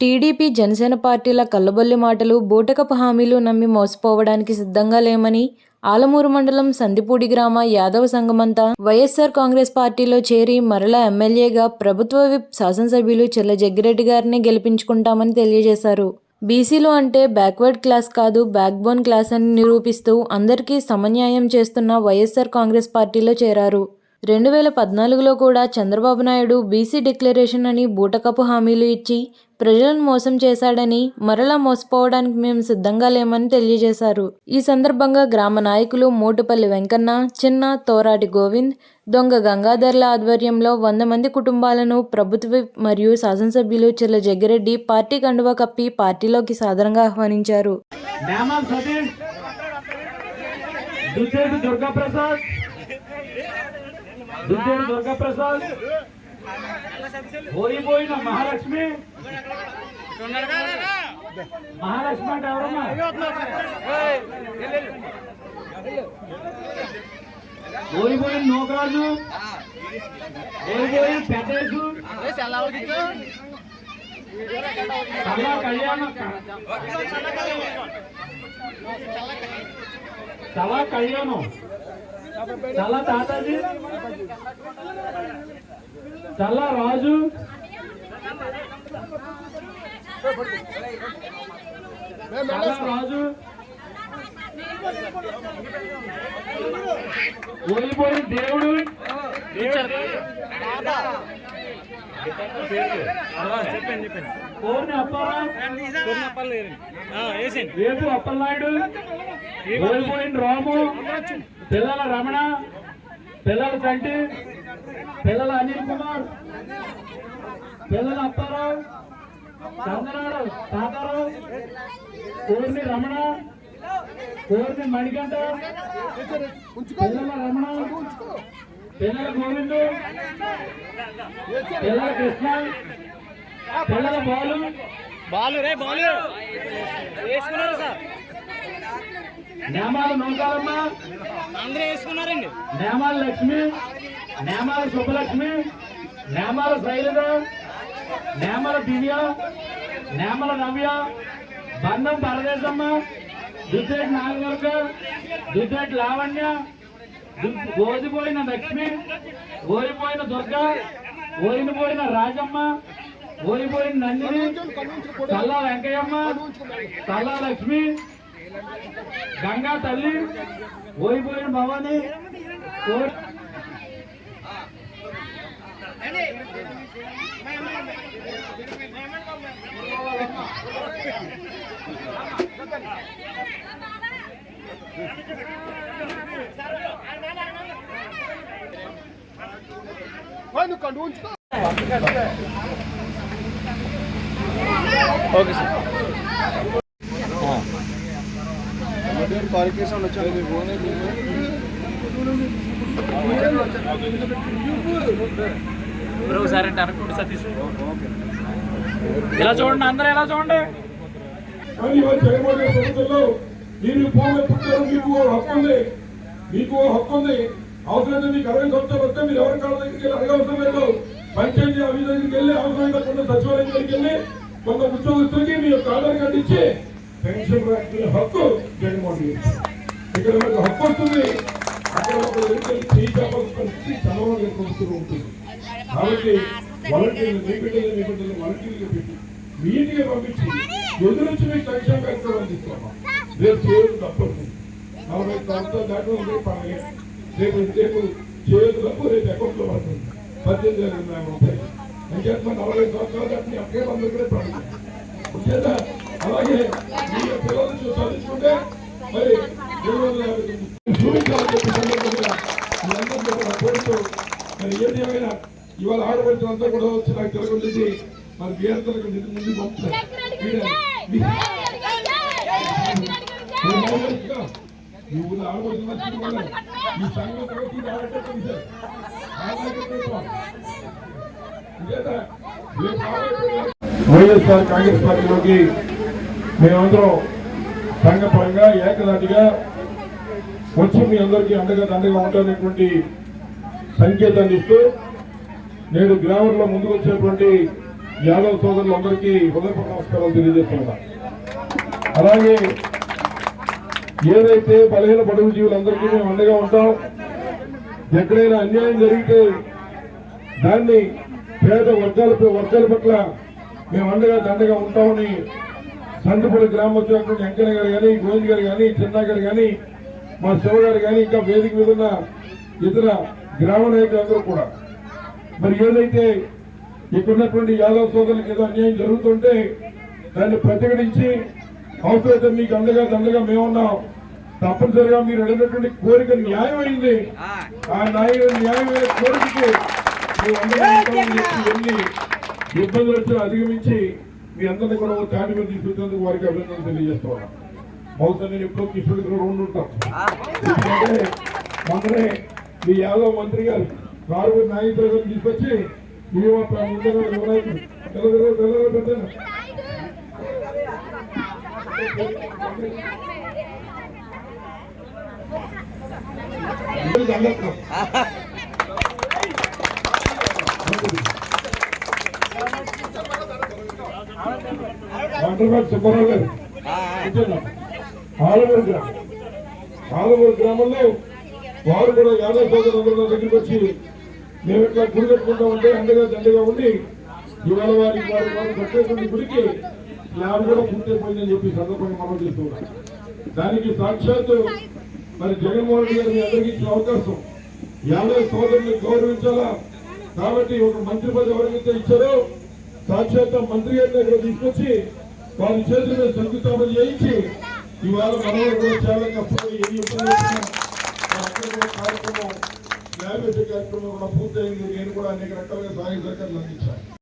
TDP, Janasena పార్టీల కల్లబొల్లి మాటలు, బూటకపు హామీలు నమ్మి మోసపోవడానికి సిద్ధంగా లేమని ఆలమూరు మండలం సందిపూడి గ్రామ యాదవ సంఘమంతా వైఎస్సార్ కాంగ్రెస్ పార్టీలో చేరి మరలా ఎమ్మెల్యేగా ప్రభుత్వ విప్ శాసనసభ్యులు చెల్ల జగ్గిరెడ్డి గారిని గెలిపించుకుంటామని తెలియజేశారు. బీసీలు అంటే బ్యాక్వర్డ్ క్లాస్ కాదు బ్యాక్బోన్ క్లాస్ అని నిరూపిస్తూ అందరికీ సమన్యాయం చేస్తున్న వైఎస్సార్ కాంగ్రెస్ పార్టీలో చేరారు. రెండు వేల పద్నాలుగులో కూడా చంద్రబాబు నాయుడు బీసీ డిక్లరేషన్ అని బూటకపు హామీలు ఇచ్చి ప్రజలను మోసం చేశాడని మరలా మోసపోవడానికి మేము సిద్ధంగా లేమని తెలియజేశారు. ఈ సందర్భంగా గ్రామ నాయకులు మోటుపల్లి వెంకన్న, చిన్న, తోరాటి గోవింద్, దొంగ గంగాధర్ల ఆధ్వర్యంలో వంద మంది కుటుంబాలను ప్రభుత్వ మరియు శాసనసభ్యులు చిల్ల జగ్గిరెడ్డి పార్టీ కండువా కప్పి పార్టీలోకి సాధారణంగా ఆహ్వానించారు. న్యామల్ దుర్గాప్రసాద్. దుద్దేటి మహాలక్ష్మి. మహాలక్ష్మి అంటే ఎవరమ్మా? పోయిపోయిన నోకరాజు. ఓడిపోయిన పెద్దేసు చల్లా కళ్యాణ చల్లా కళ్యాణం. చాలా తాతాజీ చాలా రాజు. చాలా రాజు. ఓడిపోయిన దేవుడు. చెప్పండి చెప్పండి కోరిని అప్పారావు వేసేయండి రేపు అప్పలనాయుడు. ఓడిపోయిన రాము. పిల్లల రమణ పిల్లల చంటి పిల్లల అనిల్ కుమార్ పిల్లల అప్పారావు చంద్రనాడు తాతారావు కోరిని రమణ కోరిని మణికంఠ పిల్లల రమణ పిల్లల గోవిందు పిల్లల కృష్ణ పిల్లల బాలు. బాలు రే బాలు. వేసుకున్నారు సార్. నేమాల నౌకాలమ్మ అందరూ వేసుకున్నారండి నేమాల లక్ష్మి. నేమాల శుభలక్ష్మి నేమాల శైలజ. నేమల దివ్య. నేమల నవ్య. బంధం పరదేశమ్మ. దుద్దేటి నాగవర్గ దుద్దేటి లావణ్య. ఓడిపోయిన లక్ష్మి. ఓడిపోయిన దుర్గ. ఓడిపోయిన రాజమ్మ. ఓడిపోయిన నందిని. చల్లా వెంకయ్యమ్మ. చల్లా లక్ష్మి. గంగా తల్లి ఓడిపోయిన భవాని ఓ- ఓకే సార్ ఒకసారి అంటే అనుకోండి సతీష్. ఇలా చూడండి అందరూ ఎలా చూడండి? మీకు హక్కు ఉంది. మీకు హక్కు ఉంది. అవసరమైతే మీకు అరవై సంవత్సరాలు వస్తే మీరు ఎవరి కాళ్ళ దగ్గరికి వెళ్ళి అడగవసరం లేదు పంచాయతీ అవి దగ్గరికి వెళ్ళి అవసరమైతే కొంత సచివాలయం దగ్గరికి వెళ్ళి కొంత ఉద్యోగస్తులకి మీ యొక్క ఆధార్ కార్డు ఇచ్చి పెన్షన్ రాసుకునే హక్కు జగన్మోహన్ రెడ్డి ఇక్కడ మనకు హక్కు వస్తుంది అక్కడ ఒక ఎన్నికలు చేయి చేపల పరిస్థితి చంద్రబాబు గారి ప్రభుత్వం ఉంటుంది. కాబట్టి వాలంటీర్లు మీ బిడ్డలు మీ బిడ్డలు వాలంటీర్లు పెట్టి మీ ఇంటికి పంపించి ఎదురొచ్చి మీకు సంక్షేమ కార్యక్రమం అందిస్తున్నాం రేపు చేయదు తప్పదు నలభై సంవత్సరాలు దాటి ఉంది పండుగ రేపు రేపు చేయదు తప్పు రేపు అకౌంట్లో పడుతుంది. పద్దెనిమిది వేల ఎనిమిది రూపాయలు అంచేత మరి నలభై సంవత్సరాలు దాటి అక్కడే అందరికీ పండుగ అంచేత అలాగే మీ పిల్లలు చదివించుకుంటే మరి కూడా కోరుతూ మరి ఏది ఏమైనా ఇవాళ కూడా వచ్చి నాకు తిరగొచ్చి మరి వీరంతలకు నిధి ముందు ఈ ఊళ్ళో ఈ సంఘం వైఎస్ఆర్ కాంగ్రెస్ పార్టీలోకి మేమందరం సంఘపరంగా ఏకదాటిగా వచ్చి మీ అందరికీ అండగా దండగా ఉంటానటువంటి సంకేతాన్ని ఇస్తూ నేడు గ్రామంలో ముందుకు వచ్చినటువంటి యాదవ్ సోదరులందరికీ హృదయపూర్వక నమస్కారాలు తెలియజేస్తున్నా అలాగే ఏదైతే బలహీన పడుగు జీవులందరికీ మేము అండగా ఉంటాం ఎక్కడైనా అన్యాయం జరిగితే దాన్ని పేద వర్గాల వర్గాల పట్ల మేము అండగా దండగా ఉంటామని సంతపూడి గ్రామం వచ్చినటువంటి వెంకయ్య గారు కానీ గోవింద్ గారు కానీ చిన్నా గారు కానీ మా శివ గారు కానీ ఇంకా వేదిక మీద ఉన్న ఇతర గ్రామ నాయకులందరూ కూడా. మరి ఏదైతే ఇక్కడ ఉన్నటువంటి యాదవ్ సోదరులకు ఏదో అన్యాయం జరుగుతుంటే దాన్ని ప్రతిఘటించి అవసరమైతే మీకు అండగా దండగా మేమున్నాం. తప్పనిసరిగా మీరు అడిగినటువంటి కోరిక న్యాయమైంది. ఆ. న్యాయ న్యాయమైన కోరికకి మేము ఇబ్బందులు వచ్చిన అధిగమించి మీ అందరినీ కూడా తాటి మీద తీసుకొచ్చేందుకు వారికి అభినందనలు తెలియజేస్తా ఉన్నాం బహుశా నేను ఎప్పుడో కిషోర్ దగ్గర ఉండి ఉంటాం. ఎందుకంటే మొన్ననే మీ యాదవ్ మంత్రి గారు కారు నాయకులు గారు తీసుకొచ్చి మీ మా సుబ్బారావు గారు. కూర్చోండి. ఆలమూరు గ్రామం. ఆలమూరు గ్రామంలో వారు కూడా యాదవ సోదరులందరూ నా దగ్గరికి వచ్చి మేము ఇట్లా గుడి కట్టుకుంటామంటే అండగా దండగా ఉండి ఇవాళ వారి వారి వారు కట్టేటువంటి గుడికి ల్యాబ్ కూడా పూర్తయిపోయిందని చెప్పి సందర్భంగా మనం చేస్తున్నాం దానికి సాక్షాత్తు మరి జగన్మోహన్ రెడ్డి గారు మీ అందరికీ ఇచ్చిన అవకాశం. యాదవ సోదరుని గౌరవించాలా? కాబట్టి ఒక మంత్రి పదవి ఎవరికైతే ఇచ్చారో సాక్షాత్ మంత్రి గారిని ఇక్కడ తీసుకొచ్చి వారి చేతుల మీద శంకుస్థాపన చేయించి ఇవాళ కూడా చాలా ఏ ఇబ్బంది కార్యక్రమం కార్యక్రమం కూడా పూర్తయింది. నేను కూడా అనేక రకాలుగా సహాయ సహకారాలు అందించాను